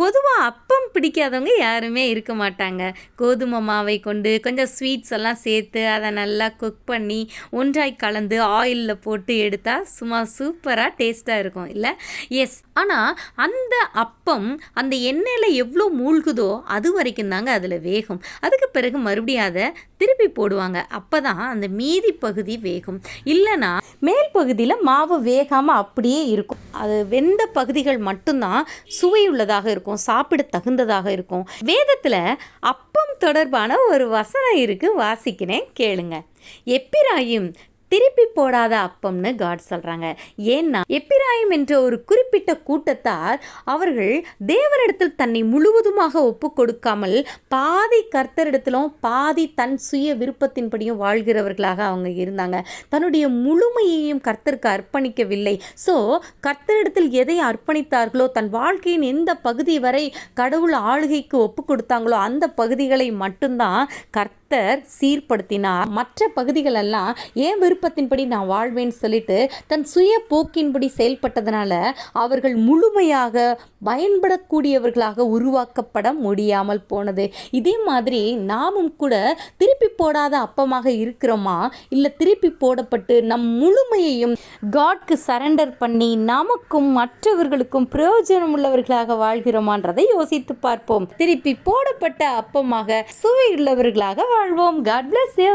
பொதுவாக அப்பம் பிடிக்காதவங்க யாருமே இருக்க மாட்டாங்க. கோதுமை மாவை கொண்டு கொஞ்சம் ஸ்வீட்ஸ் எல்லாம் சேர்த்து அதை நல்லா குக் பண்ணி ஒன்றாய் கலந்து ஆயிலில் போட்டு எடுத்தால் சும்மா சூப்பராக டேஸ்ட்டாக இருக்கும். இல்லை? எஸ் ஆனால் அந்த அப்பம் அந்த எண்ணெயில் எவ்வளோ மூழ்குதோ அது வரைக்கும் தாங்க அதில் வேகும். அதுக்கு பிறகு மறுபடியும் அதை திருப்பி போடுவாங்க. அப்போ தான் அந்த மீதி பகுதி வேகும். இல்லைன்னா மேல் பகுதியில் மாவு வேகாமல் அப்படியே இருக்கும். அது வெந்த பகுதிகள் மட்டும்தான் சுவையுள்ளதாக இருக்கும். இருக்கும் சாப்பிட தகுந்ததாக இருக்கும். வேதத்தில் அப்பம் தொடர்பான ஒரு வசனம் இருக்கு வாசிக்கிறேன் கேளுங்க. எப்பிராயும் திருப்பி போடாத அப்பம்னு காட் சொல்றாங்க. ஏன்னா எப்பிராயம் என்ற ஒரு குறிப்பிட்ட கூட்டத்தார் அவர்கள் தேவனிடத்தில் தன்னை முழுவதுமாக ஒப்பு கொடுக்காமல் பாதி கர்த்தரிடத்திலும் பாதி தன் சுய விருப்பத்தின்படியும் வாழ்கிறவர்களாக அவங்க இருந்தாங்க. தன்னுடைய முழுமையையும் கர்த்தருக்கு அர்ப்பணிக்கவில்லை. ஸோ கர்த்தரிடத்தில் எதை அர்ப்பணித்தார்களோ தன் வாழ்க்கையின் எந்த பகுதி வரை கடவுள் ஆளுகைக்கு ஒப்பு கொடுத்தாங்களோ அந்த பகுதிகளை மட்டும்தான் கர்த்தர் சீர்படுத்தினார் மற்ற பகுதிகள் எல்லாம் ஏன் விருப்பத்தின்படி நான் வாழ்வேன்னு சொல்லிட்டு தன் சுய போக்கின்படி செயல்பட்டதுனால அவர்கள் முழுமையாக பயன்படக்கூடியவர்களாக உருவாக்கப்பட முடியாமல் போனது. இதே மாதிரி நாமும் கூட திருப்பி போடாத அப்பமாக இருக்கிறோமா? இல்லை திருப்பி போடப்பட்டு நம் முழுமையையும் காட்க்கு சரண்டர் பண்ணி நமக்கும் மற்றவர்களுக்கும் பிரயோஜனம் உள்ளவர்களாக வாழ்கிறோமான்றதை யோசித்து பார்ப்போம். திருப்பி போடப்பட்ட அப்பமாக சுவையுள்ளவர்களாக வாழ்வோம் காட் bless you